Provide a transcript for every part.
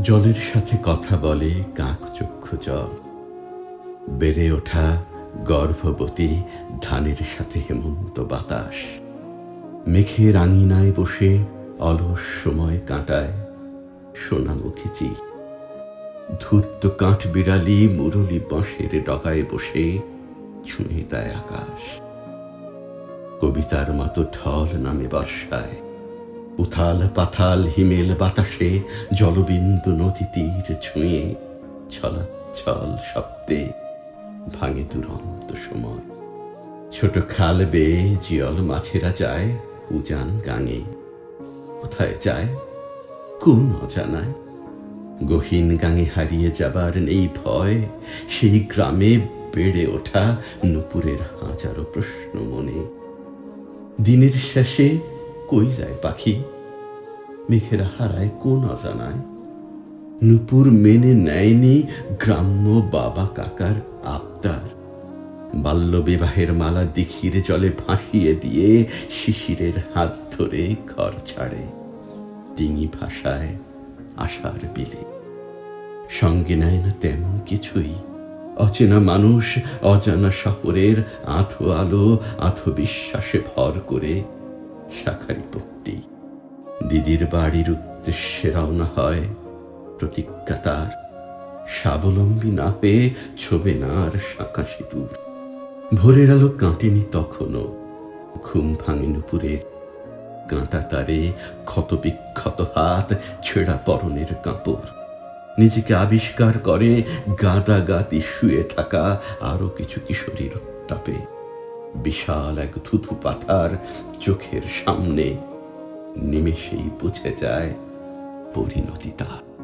জলের সাথে কথা বলে কাক চক্ষু জল। বেড়ে ওঠা গর্ভবতী ধানের সাথে হেমন্ত বাতাস। মেঘের আঙিনায় বসে অলস সময় কাটায় সোনামুখী চিল। ধূর্ত কাঠ বিড়ালি মুরলি বাঁশের ডগায় বসে ছুঁয়ে দেয় আকাশ। কবিতার মতো ঢল নামে বর্ষায় উথাল পাথাল হিমেল বাতাসে জলবিন্দু নদী তীর ছুঁয়ে ছলাচ্ছল শব্দে ভাঙে দুরন্ত সময়। ছোট খাল বেয়ে জিয়ল মাছেরা যায় উজান গাঙে। কোথায় যায়? কোন অজানায়? গহীন গাঙে হারিয়ে যাবার নেই ভয়। সেই গ্রামে বেড়ে ওঠা নুপুরের হাজারো প্রশ্ন মনে। দিনের শেষে কই যায় পাখি? মেঘেরা হারায় কোন অজানায়? নুপুর মেনে নেয়নি গ্রাম্য বাবা কাকার আবদার। বাল্য বিবাহের মালা দিখির জলে ভাসিয়ে দিয়ে শিশিরের হাত ধরে ঘর ছাড়ে। ডিঙি ভাষায় আশার বিলে। সঙ্গে নেয় না তেমন কিছুই। অচেনা মানুষ অজানা শহরের আধো আলো আধো বিশ্বাসে ভর করে শাখারি পট্টি দিদির বাড়ির উদ্দেশ্যে রওনা হয়। প্রতিজ্ঞা তার। স্বাবলম্বী না হয়ে ছবে না আর শাঁকা সিঁদুর। ভোরের আলো কাঁটেনি তখনও। ঘুম ভাঙে নুপুরের কাঁটা তারে ক্ষত বিক্ষত হাত, ছেঁড়া পরনের কাপড়। নিজেকে আবিষ্কার করে গাদা গাতি শুয়ে থাকা আরও কিছু কিশোরীর উত্তাপে। বিশাল এক থুথু পাথার চোখের সামনে নিমেষেই বুঝে যায় পরিণতি তার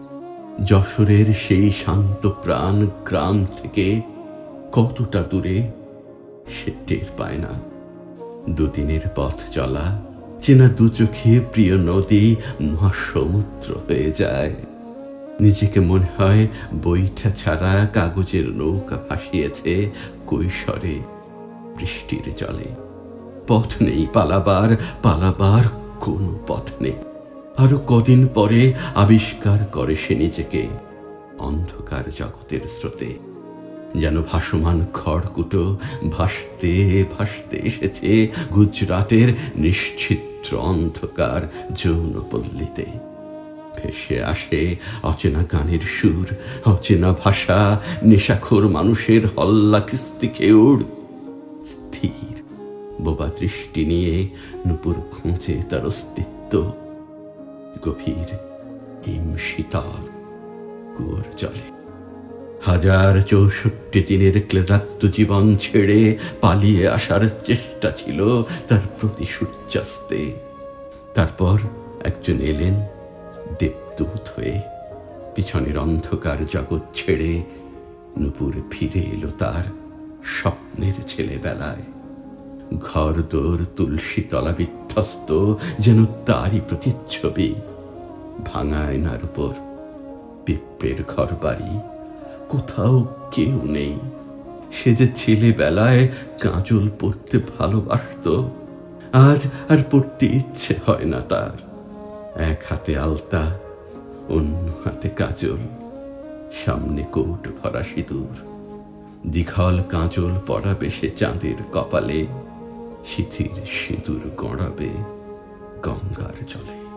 যশোরের সেই শান্ত প্রাণ গ্রাম থেকে কতটা দূরে সে টের পায় না। দুদিনের পথ চলা চেনা দু চোখে প্রিয় নদী মহাসমুদ্র হয়ে যায়। নিজেকে মনে হয় বইটা ছাড়া কাগজের নৌকা ভাসিয়েছে কৈশোরে। বৃষ্টির জলে। পথ নেই পালাবার পালাবার কোনো পথ নেই। আরও কদিন পরে আবিষ্কার করে সে নিজেকে অন্ধকার জগতের স্রোতে। যেন ভাসমান খড়কুটো ভাসতে ভাসতে এসেছে গুজরাটের নিশ্চিত্র অন্ধকার যৌনপল্লীতে। ভেসে আসে অচেনা গানের সুর, অচেনা ভাষা, নেশাখোর মানুষের হল্লা কিস্তি খেউড়। বোবা দৃষ্টি নিয়ে নুপুর খুঁজে তার অস্তিত্ব। গভীর হিম শীতল কুয়োর জলে। হাজার চৌষট্টি দিনের ক্লেদাক্ত জীবন ছেড়ে পালিয়ে আসার চেষ্টা ছিল তার প্রতি সূর্যাস্তে। তারপর একজন এলেন দেবদূত হয়ে। পিছনের অন্ধকার জগৎ ছেড়ে নুপুর ফিরে এলো তার স্বপ্নের ছেলেবেলায়। ঘর দোর, তুলসী তলা বিধ্বস্ত, যেন তারই প্রতিচ্ছবি ভাঙা আয়নার উপর। পিঁপড়ের ঘর বাড়ি কোথাও কেউ নেই। সে যে ছেলেবেলায় কাজল পড়তে ভালোবাসত, আজ আর পড়তে ইচ্ছে হয় না তার। এক হাতে আলতা, অন্য হাতে কাজল, সামনে কোট ভরা সিঁদুর। দীঘল কাজল পড়াবে সে চাঁদের কপালে। শিথির সিঁদুর গড়াবে গঙ্গার জলে।